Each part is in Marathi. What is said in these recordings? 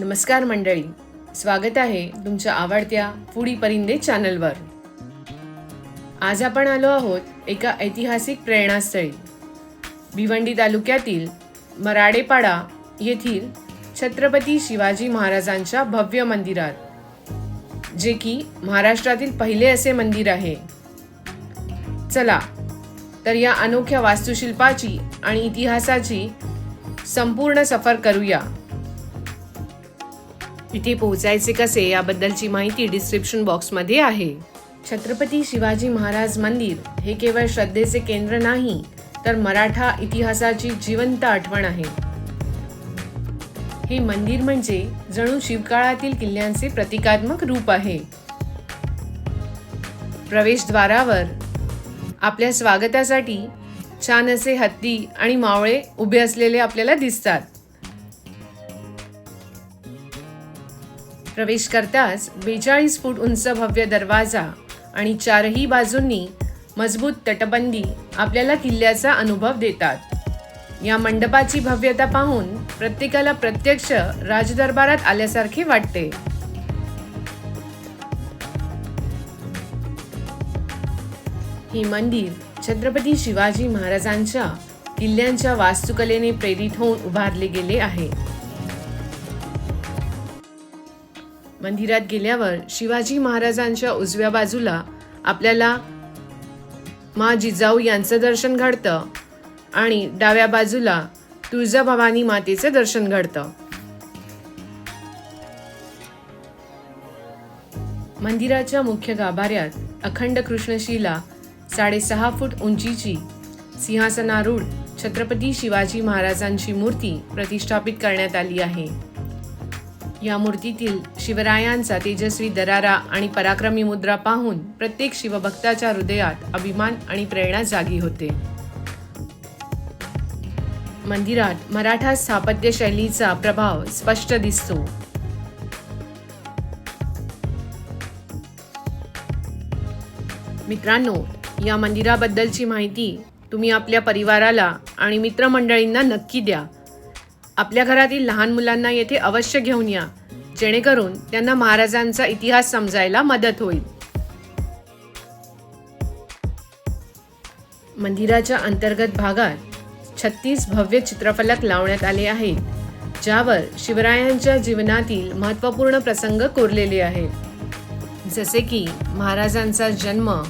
नमस्कार मंडळी. स्वागत आहे तुमच्या आवडत्या फुडी परिंदे चॅनलवर. आज आपण आलो आहोत एका ऐतिहासिक प्रेरणास्थळी. भिवंडी तालुक्यातील मराडेपाडा येथील छत्रपती शिवाजी महाराजांच्या भव्य मंदिरात जे की महाराष्ट्रातील पहिले असे मंदिर आहे. चला तर या अनोख्या वास्तुशिल्पाची आणि इतिहासाची संपूर्ण सफर करूया. तिथे पोहोचायचे कसे याबद्दलची माहिती डिस्क्रिप्शन बॉक्समध्ये आहे. छत्रपती शिवाजी महाराज मंदिर हे केवळ श्रद्धेचे केंद्र नाही तर मराठा इतिहासाची जिवंत आठवण आहे. हे मंदिर म्हणजे जणू शिवकाळातील किल्ल्यांचे प्रतिकात्मक रूप आहे. प्रवेशद्वारावर आपल्या स्वागतासाठी छान असे हत्ती आणि मावळे उभे असलेले आपल्याला दिसतात. प्रवेश करताच बेचाळीस फूट उंच भव्य दरवाजा आणि चारही बाजूंनी मजबूत तटबंदी आपल्याला किल्ल्याचा अनुभव देतात. या मंडपाची भव्यता पाहून प्रत्येकाला प्रत्यक्ष राजदरबारात आल्यासारखे वाटते. हे मंदिर छत्रपती शिवाजी महाराजांच्या किल्ल्यांच्या वास्तुकलेने प्रेरित होऊन उभारले गेले आहे. मंदिरात गेल्यावर शिवाजी महाराजांच्या उजव्या बाजूला आपल्याला मा जिजाऊ यांचं दर्शन घडतं आणि डाव्या बाजूला तुळजाभवानी मातेचं दर्शन घडतं. मंदिराच्या मुख्य गाभाऱ्यात अखंड कृष्णशिला साडेसहा फूट उंचीची सिंहासनारूढ छत्रपती शिवाजी महाराजांची मूर्ती प्रतिष्ठापित करण्यात आली आहे. या मूर्तीतील शिवरायांचा तेजस्वी दरारा आणि पराक्रमी मुद्रा पाहून प्रत्येक शिवभक्ताच्या हृदयात अभिमान आणि प्रेरणा जागी होते. मंदिरात मराठा स्थापत्य शैलीचा प्रभाव स्पष्ट दिसतो. मित्रांनो या मंदिराबद्दलची माहिती तुम्ही आपल्या परिवाराला आणि मित्रमंडळींना नक्की द्या. आपल्या घरातील लहान मुलांना येथे अवश्य घेऊन या. जेणेकरून त्यांना महाराजांचा इतिहास समजायला मदत होईल. मंदिराच्या अंतर्गत भागात छत्तीस भव्य चित्रफलक लावण्यात आले आहेत ज्यावर शिवरायांच्या जीवनातील महत्त्वपूर्ण प्रसंग कोरलेले आहेत. जसे की महाराजांचा जन्म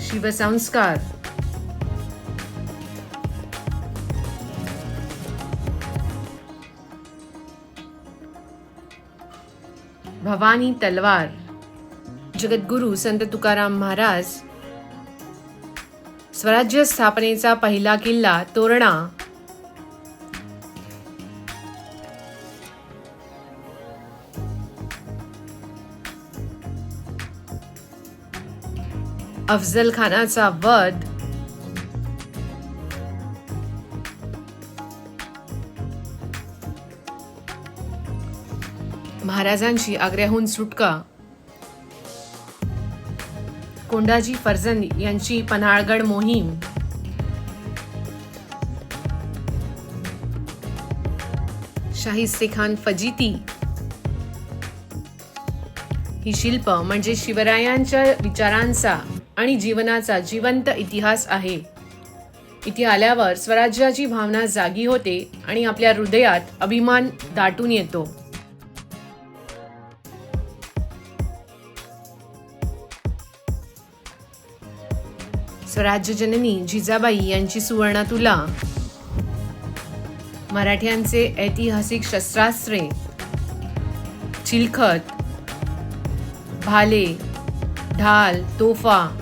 शिवसंस्कार भवानी तलवार जगद्गुरू संत तुकाराम महाराज स्वराज्य स्थापनेचा पहिला किल्ला तोरणा अफजल खानाचा वध महाराजांची आग्र्याहून सुटका. कोंडाजी फर्जन यांची पन्हाळगड मोहीम. शाहिस्ते खान फजिती. ही शिल्प म्हणजे शिवरायांच्या विचारांचा आणि जीवनाचा जिवंत इतिहास आहे. इथे आल्यावर स्वराज्याची भावना जागी होते आणि आपल्या हृदयात अभिमान दाटून येतो. स्वराज्य जननी जिजाबाई यांची सुवर्ण तुला. मराठ्यांचे ऐतिहासिक शस्त्रास्त्रे. चिलखत. भाले. ढाल. तोफा.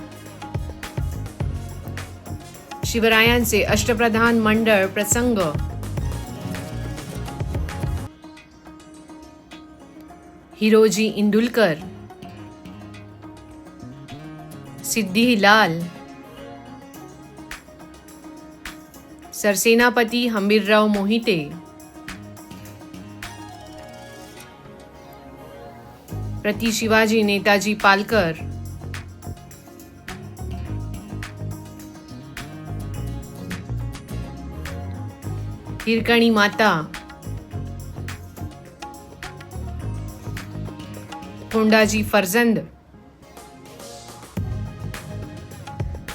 शिवरायांचे अष्टप्रधान मंडळ प्रसंग. हिरोजी इंदुलकर. सिद्धी सरसेनापती हंबीरराव मोहिते. प्रति शिवाजी नेताजी पालकर. हिरकणी माता. कोंडाजी फरजंद.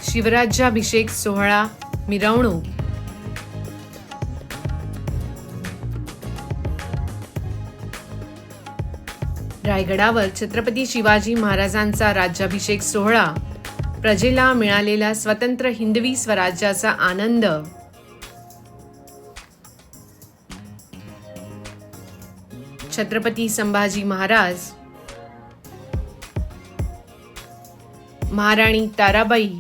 शिवराज्याभिषेक सोहळा मिरवणूक. रायगडावर छत्रपती शिवाजी महाराजांचा राज्याभिषेक सोहळा. प्रजेला मिळालेला स्वतंत्र हिंदवी स्वराज्याचा आनंद. छत्रपती संभाजी महाराज. महाराणी ताराबाई.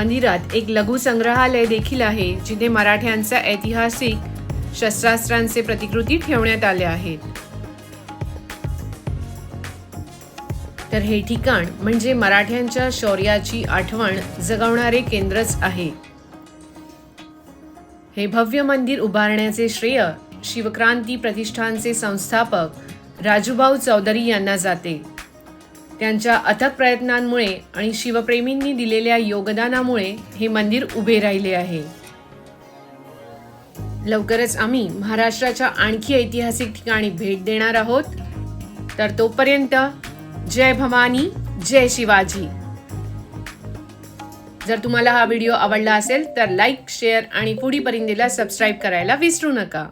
मंदिरात एक लघु संग्रहालय देखील आहे जिथे मराठ्यांच्या ऐतिहासिक शस्त्रास्त्रांचे प्रतिकृती ठेवण्यात आले आहेत. तर हे ठिकाण म्हणजे मराठ्यांच्या शौर्याची आठवण जगवणारे केंद्रच आहे. हे भव्य मंदिर उभारण्याचे श्रेय शिवक्रांती प्रतिष्ठानचे संस्थापक राजूभाऊ चौधरी यांना जाते. त्यांच्या अथक प्रयत्नांमुळे आणि शिवप्रेमींनी दिलेल्या योगदानामुळे हे मंदिर उभे राहिले आहे. लवकरच आम्ही महाराष्ट्राच्या आणखी ऐतिहासिक ठिकाणी भेट देणार आहोत. तर तोपर्यंत जय भवानी जय शिवाजी. जर तुम्हाला हा व्हिडिओ आवडला असेल तर लाईक शेअर आणि पुढी परिंदेला सबस्क्राईब करायला विसरू नका.